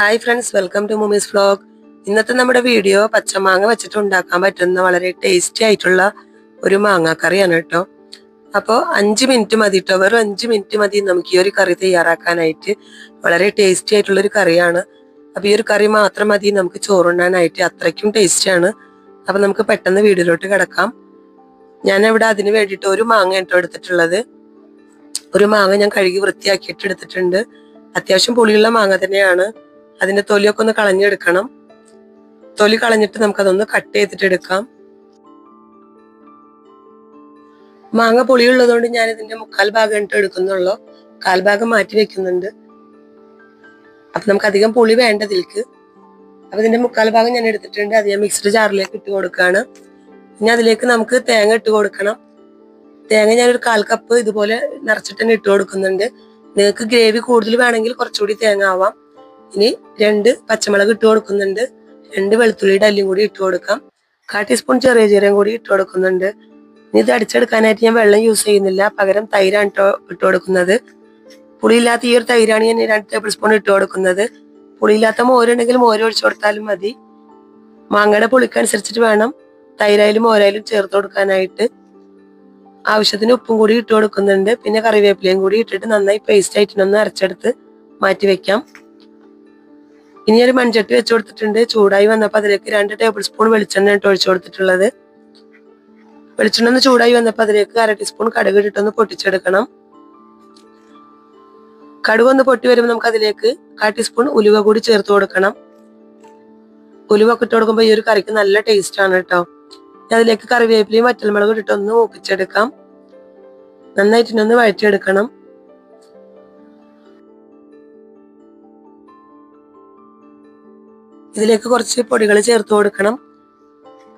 Hi friends welcome to മുമീസ് blog ഇന്നത്തെ നമ്മുടെ വീഡിയോ പച്ചമാങ്ങ വെച്ചിട്ട് ഉണ്ടാക്കാൻ പറ്റുന്ന വളരെ ടേസ്റ്റി ആയിട്ടുള്ള ഒരു മാങ്ങാക്കറിയാണ് കേട്ടോ. അപ്പോൾ അഞ്ച് മിനിറ്റ് മതി കേട്ടോ വെറും അഞ്ച് മിനിറ്റ് മതി. നമുക്ക് ഈ ഒരു കറി തയ്യാറാക്കാനായിട്ട് വളരെ ടേസ്റ്റി ആയിട്ടുള്ള ഒരു കറിയാണ്. അപ്പോൾ ഈ ഒരു കറി മാത്രം മതി. നമുക്ക് ചോറുണ്ണാനായിട്ട് അത്രയ്ക്കും ടേസ്റ്റിയാണ് അപ്പോൾ നമുക്ക് പെട്ടെന്ന് വീടിലോട്ട് കിടക്കാം. ഞാൻ ഇവിടെ അതിന് വേണ്ടിയിട്ട് ഒരു മാങ്ങ കേട്ടോ എടുത്തിട്ടുള്ളത്. ഒരു മാങ്ങ ഞാൻ കഴുകി വൃത്തിയാക്കിയിട്ട് എടുത്തിട്ടുണ്ട്. അത്യാവശ്യം പുളിയുള്ള മാങ്ങ തന്നെയാണ്. അതിന്റെ തൊലിയൊക്കെ ഒന്ന് കളഞ്ഞെടുക്കണം. തൊലി കളഞ്ഞിട്ട് നമുക്ക് നമുക്കതൊന്ന് കട്ട് ചെയ്തിട്ട് എടുക്കാം. മാങ്ങ പുളിയുള്ളതുകൊണ്ട് ഞാൻ ഇതിന്റെ മുക്കാൽ ഭാഗം ഇട്ട് എടുക്കുന്നുള്ളൂ. കാൽ ഭാഗം മാറ്റി വെക്കുന്നുണ്ട്. അപ്പൊ നമുക്ക് അധികം പുളി വേണ്ടതിൽക്ക്. അപ്പൊ ഇതിന്റെ മുക്കാൽ ഭാഗം ഞാൻ എടുത്തിട്ടുണ്ട്. അത് ഞാൻ മിക്സ്ഡ് ജാറിലേക്ക് ഇട്ട് കൊടുക്കുകയാണ്. ഇനി അതിലേക്ക് നമുക്ക് തേങ്ങ ഇട്ട് കൊടുക്കണം. തേങ്ങ ഞാൻ ഒരു കാൽ കപ്പ് ഇതുപോലെ നിറച്ചിട്ട് തന്നെ ഇട്ട് കൊടുക്കുന്നുണ്ട്. നിങ്ങൾക്ക് ഗ്രേവി കൂടുതൽ വേണമെങ്കിൽ കുറച്ചുകൂടി തേങ്ങ ആവാം. ഇനി രണ്ട് പച്ചമുളക് ഇട്ട് കൊടുക്കുന്നുണ്ട്. രണ്ട് വെളുത്തുള്ളിയുടെ അല്ലിയും കൂടി ഇട്ട് കൊടുക്കാം. കാ ടീസ്പൂൺ ചെറിയ ജീരകം കൂടി ഇട്ട് കൊടുക്കുന്നുണ്ട്. ഇനി ഇത് അടിച്ചെടുക്കാനായിട്ട് ഞാൻ വെള്ളം യൂസ് ചെയ്യുന്നില്ല. പകരം തൈരാണ് ഇട്ടോ ഇട്ട് കൊടുക്കുന്നത്. പുളിയില്ലാത്ത ഈ ഒരു തൈരാണ് ഞാൻ രണ്ട് ടേബിൾ സ്പൂൺ ഇട്ട് കൊടുക്കുന്നത്. പുളിയില്ലാത്ത മോരുണ്ടെങ്കിൽ മോര് ഒഴിച്ചു കൊടുത്താലും മതി. മാങ്ങയുടെ പുളിക്കനുസരിച്ചിട്ട് വേണം തൈരായാലും മോരായാലും ചേർത്ത് കൊടുക്കാനായിട്ട്. ആവശ്യത്തിന് ഉപ്പും കൂടി ഇട്ട് കൊടുക്കുന്നുണ്ട്. പിന്നെ കറിവേപ്പിലയും കൂടി ഇട്ടിട്ട് നന്നായി പേസ്റ്റ് ആയിട്ടൊന്ന് അരച്ചെടുത്ത് മാറ്റി വെക്കാം. ഇനി ഒരു മൺചട്ടി വെച്ച് കൊടുത്തിട്ടുണ്ട്. ചൂടായി വന്നപ്പോൾ അതിലേക്ക് രണ്ട് ടേബിൾ സ്പൂൺ വെളിച്ചെണ്ണ ഇട്ട് ഒഴിച്ചു കൊടുത്തിട്ടുള്ളത്. വെളിച്ചെണ്ണ ഒന്ന് ചൂടായി വന്നപ്പോൾ അതിലേക്ക് അര ടീസ്പൂൺ കടുക് ഇട്ടിട്ടൊന്ന് പൊട്ടിച്ചെടുക്കണം. കടുക് ഒന്ന് പൊട്ടി വരുമ്പോൾ നമുക്ക് അതിലേക്ക് കാ ടീസ്പൂൺ ഉലുവ കൂടി ചേർത്ത് കൊടുക്കണം. ഉലുവ ഒക്കെ ഇട്ട് കൊടുക്കുമ്പോൾ ഈ ഒരു കറിക്ക് നല്ല ടേസ്റ്റ് ആണ് കേട്ടോ. അതിലേക്ക് കറിവേപ്പിലയും വറ്റൽമുളകും ഇട്ടിട്ടൊന്ന് മൂപ്പിച്ചെടുക്കാം. നന്നായിട്ട് ഒന്ന് വഴറ്റിയെടുക്കണം. ഇതിലേക്ക് കുറച്ച് പൊടികൾ ചേർത്ത് കൊടുക്കണം.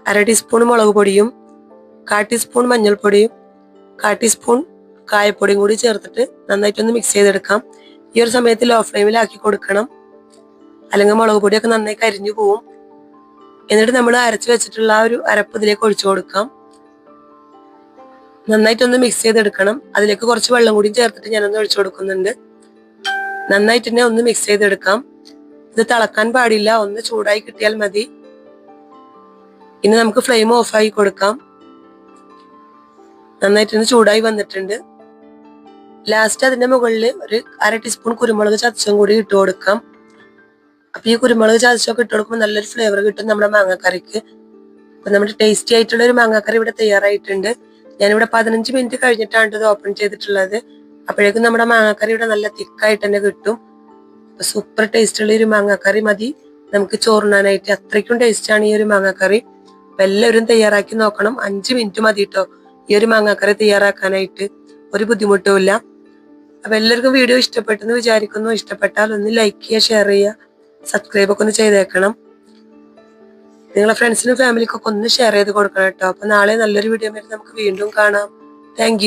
അര ടീസ്പൂൺ മുളക് പൊടിയും കാ ടീസ്പൂൺ മഞ്ഞൾപ്പൊടിയും കാ ടീസ്പൂൺ കായപ്പൊടിയും കൂടി ചേർത്തിട്ട് നന്നായിട്ടൊന്ന് മിക്സ് ചെയ്തെടുക്കാം. ഈ ഒരു സമയത്ത് ലോ ഫ്ലെയിമിലാക്കി കൊടുക്കണം. അല്ലെങ്കിൽ മുളക് പൊടിയൊക്കെ നന്നായി കരിഞ്ഞു പോവും. എന്നിട്ട് നമ്മൾ അരച്ചു വെച്ചിട്ടുള്ള ആ ഒരു അരപ്പ് ഇതിലേക്ക് ഒഴിച്ചു കൊടുക്കാം. നന്നായിട്ടൊന്ന് മിക്സ് ചെയ്തെടുക്കണം. അതിലേക്ക് കുറച്ച് വെള്ളം കൂടി ചേർത്തിട്ട് ഞാനൊന്ന് ഒഴിച്ചു കൊടുക്കുന്നുണ്ട്. നന്നായിട്ട് തന്നെ ഒന്ന് മിക്സ് ചെയ്തെടുക്കാം. ഇത് തിളക്കാൻ പാടില്ല. ഒന്ന് ചൂടായി കിട്ടിയാൽ മതി. ഇനി നമുക്ക് ഫ്ലെയിം ഓഫായി കൊടുക്കാം. നന്നായിട്ട് ചൂടായി വന്നിട്ടുണ്ട്. ലാസ്റ്റ് അതിന്റെ മുകളിൽ ഒരു അര ടീസ്പൂൺ കുരുമുളക് ചതച്ചും കൂടി ഇട്ട് കൊടുക്കാം. അപ്പൊ ഈ കുരുമുളക് ചതച്ചൊക്കെ ഇട്ട് കൊടുക്കുമ്പോൾ നല്ലൊരു ഫ്ലേവർ കിട്ടും നമ്മുടെ മാങ്ങാക്കറിക്ക്. അപ്പൊ നമ്മുടെ ടേസ്റ്റി ആയിട്ടുള്ള ഒരു മാങ്ങാക്കറി ഇവിടെ തയ്യാറായിട്ടുണ്ട്. ഞാനിവിടെ പതിനഞ്ച് മിനിറ്റ് കഴിഞ്ഞിട്ടാണ് ഇത് ഓപ്പൺ ചെയ്തിട്ടുള്ളത്. അപ്പോഴേക്കും നമ്മുടെ മാങ്ങാക്കറി ഇവിടെ നല്ല തിക്കായിട്ട് തന്നെ കിട്ടും. സൂപ്പർ ടേസ്റ്റുള്ള ഒരു മാങ്ങാക്കറി മതി. നമുക്ക് ചോറിനായിട്ട് അത്രയ്ക്കും ടേസ്റ്റാണ് ഈ ഒരു മാങ്ങാക്കറി. അപ്പൊ എല്ലാവരും തയ്യാറാക്കി നോക്കണം. അഞ്ച് മിനിറ്റ് മതി കേട്ടോ ഈ ഒരു മാങ്ങാക്കറി തയ്യാറാക്കാനായിട്ട്. ഒരു ബുദ്ധിമുട്ടും ഇല്ല. അപ്പൊ എല്ലാവർക്കും വീഡിയോ ഇഷ്ടപ്പെട്ടെന്ന് വിചാരിക്കുന്നു. ഇഷ്ടപ്പെട്ടാൽ ഒന്ന് ലൈക്ക് ചെയ്യുക ഷെയർ ചെയ്യുക സബ്സ്ക്രൈബ് ഒക്കെ ഒന്ന് ചെയ്തേക്കണം. നിങ്ങളെ ഫ്രണ്ട്സിനും ഫാമിലിക്കൊക്കെ ഒന്ന് ഷെയർ ചെയ്ത് കൊടുക്കണം കേട്ടോ അപ്പൊ നാളെ നല്ലൊരു വീഡിയോ വരെ നമുക്ക് വീണ്ടും കാണാം. താങ്ക്